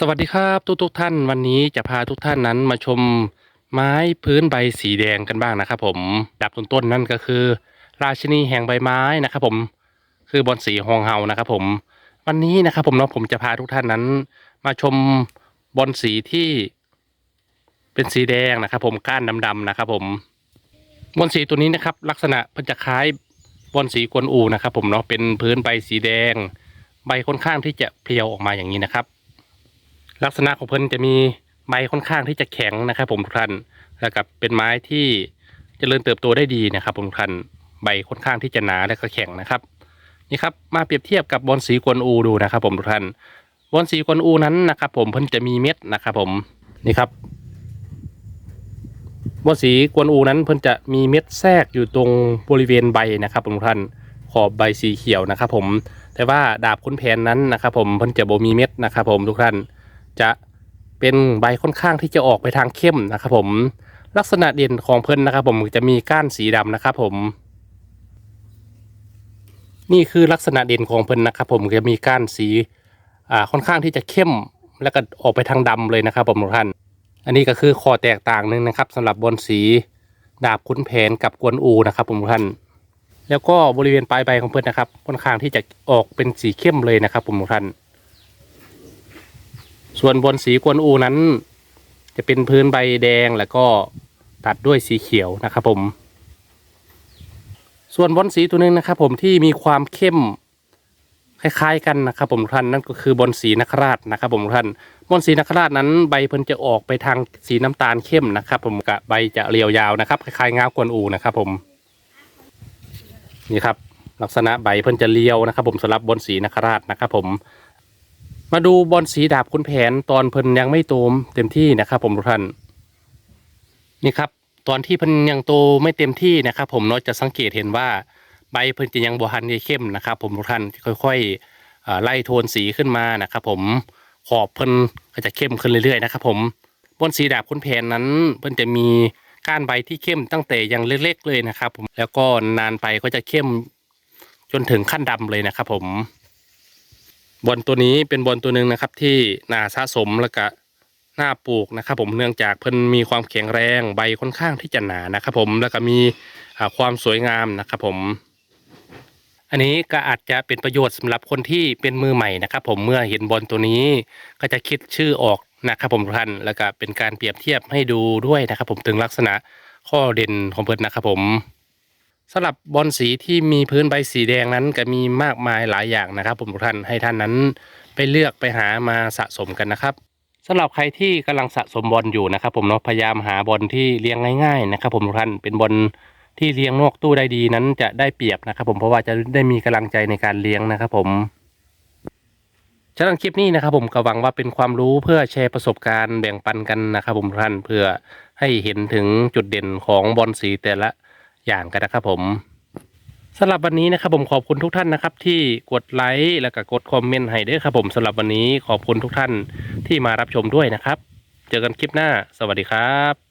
สวัสดีครับทุกทุกท่านวันนี้จะพาทุกท่านนั้นมาชมไม้พื้นใบสีแดงกันบ้างนะครับผมดับต้นๆนั่นก็คือ ราชินีแห่งใบไม้นะครับผมคือบอนสีฮองเฮานะครับผมวันนี้นะครับผมเนาะผมจะพาทุกท่านนั้น มาชมบอนสีที่เป็นสีแดงนะครับผมก้านดำๆนะครับผมบอนสีตัวนี้นะครับ ลักษณะมันจะคล้ายบอนสีกวนอูนะครับผมเนาะเป็นพื้นใบสีแดง ใบค่อนข้างที่จะเพียวออกมาอย่างนี้นะครับ ลักษณะของเพิ่นจะมีใบค่อนข้างที่จะแข็งนะครับผมทุกท่านแล้วกับเป็นไม้ที่เจริญเติบโตได้ดีนะครับผมทุกท่านใบค่อนข้างที่จะหนาและก็แข็งนะครับนี่ครับมาเปรียบเทียบกับบอนสีกวนอูดูนะครับ ผมทุกท่านบอนสีกวนอูนั้นนะครับ ผมเพิ่นจะมีเม็ดนะครับ ผมนี่ครับบอนสีกวนอูนั้นเพิ่นจะมีเม็ดแทรกอยู่ตรงบริเวณใบนะครับผมทุกท่านขอบใบสีเขียวนะครับ ผมแต่ว่าดาบขุนแผนนั้นนะครับ ผมเพิ่นจะบ่มีเม็ดนะครับ ผมทุกท่าน จะเป็นใบค่อนข้างที่จะออกไปทางเข้มนะครับผมลักษณะเด่นของเพิ่นนะครับผมจะมีก้านสีดำนะครับผม นี่คือลักษณะเด่นของเพิ่นนะครับผมจะมีก้านสีอ่าค่อนข้างที่จะเข้มแล้วก็ออกไปทางดำเลยนะครับผมทุกท่าน อันนี้ก็คือข้อแตกต่างหนึ่งนะครับสำหรับบนสีดาบขุนแผนกับกวนอูนะครับผมทุกท่าน แล้วก็บริเวณปลายใบของเพิ่นนะครับ ค่อนข้างที่จะออกเป็นสีเข้มเลยนะครับผมทุกท่าน ส่วนบนสีกวนอูนั้น จะเป็นพื้นใบแดงแล้วก็ตัดด้วยสีเขียวนะครับผม ส่วนบนสีตัวนึงนะครับผมที่มีความเข้มคล้ายๆกันนะครับผมท่านนั่นก็คือบนสีนักราชนะครับผมท่านบนสีนักราชนั้นใบเพิ่นจะออกไปทางสีน้ำตาลเข้มนะครับ ผมกะใบจะเรียวยาวนะครับคล้ายๆงากวนอูนะครับผมนี่ครับ ลักษณะใบเพิ่นจะเรียวนะครับ ผมสำหรับบนสีนักราชนะครับผม มาดูบอลสีดาบคุณแผนตอนเพิ่นยังไม่โตมเต็มที่นะครับ ผมทุกท่านนี่ครับ ตอนที่เพิ่นยังโตไม่เต็มที่นะครับ ผมเนาะจะสังเกตเห็นว่าใบเพิ่นจะยังบวหันเข้มนะครับ ผมทุกท่านค่อยๆไล่โทนสีขึ้นมานะครับ ผมขอบเพิ่นก็จะเข้มขึ้นเรื่อยๆนะครับ ผมบอลสีดาบคุณแผนนั้น เพิ่นจะมีก้านใบที่เข้มตั้งแต่ยังเล็ก ๆ เลยนะครับ ผมแล้วก็นานไปก็จะเข้มจนถึงขั้นดำเลยนะครับ ผม บอลตัวนี้เป็นบอลตัวหนึ่งนะครับที่น่าสะสมแล้วก็น่าปลูกนะครับ ผมเนื่องจากเพิ่นมีความแข็งแรงใบค่อนข้างที่จะหนานะครับ ผมแล้วก็มีความสวยงามนะครับ ผม อันนี้ก็อาจจะเป็นประโยชน์สำหรับคนที่เป็นมือใหม่นะครับ ผมเมื่อเห็นบอลตัวนี้ก็จะคิดชื่อออกนะครับ ผมทุกท่านแล้วก็เป็นการเปรียบเทียบให้ดูด้วยนะครับ ผมถึงลักษณะข้อเด่นของเพิ่นนะครับ ผม สำหรับบอลสีที่มีพื้นใบสีแดงนั้นก็มีมากมายหลายอย่างนะครับ ผมทุกท่านให้ท่านนั้นไปเลือกไปหามาสะสมกันนะครับสำหรับใครที่กำลังสะสมบอลอยู่นะครับ ผมเนาะพยายามหาบอลที่เลี้ยงง่ายๆนะครับ ผมทุกท่านเป็นบอลที่เลี้ยงนอกตู้ได้ดีนั้นจะได้เปรียบนะครับ ผมเพราะว่าจะได้มีกำลังใจในการเลี้ยงนะครับ ผมฉะนั้นคลิปนี้นะครับ ผมก็หวังว่าเป็นความรู้เพื่อแชร์ประสบการณ์แบ่งปันกันนะครับ ผมทุกท่านเพื่อให้เห็นถึงจุดเด่นของบอลสีแต่ละ อย่างกันนะครับผมสำหรับวันนี้นะครับผมขอบคุณทุกท่านนะครับ ที่กดไลค์แล้วก็กดคอมเมนต์ให้ด้วยครับผมสำหรับวันนี้ขอบคุณทุกท่านที่มารับชมด้วยนะครับ เจอกันคลิปหน้า สวัสดีครับ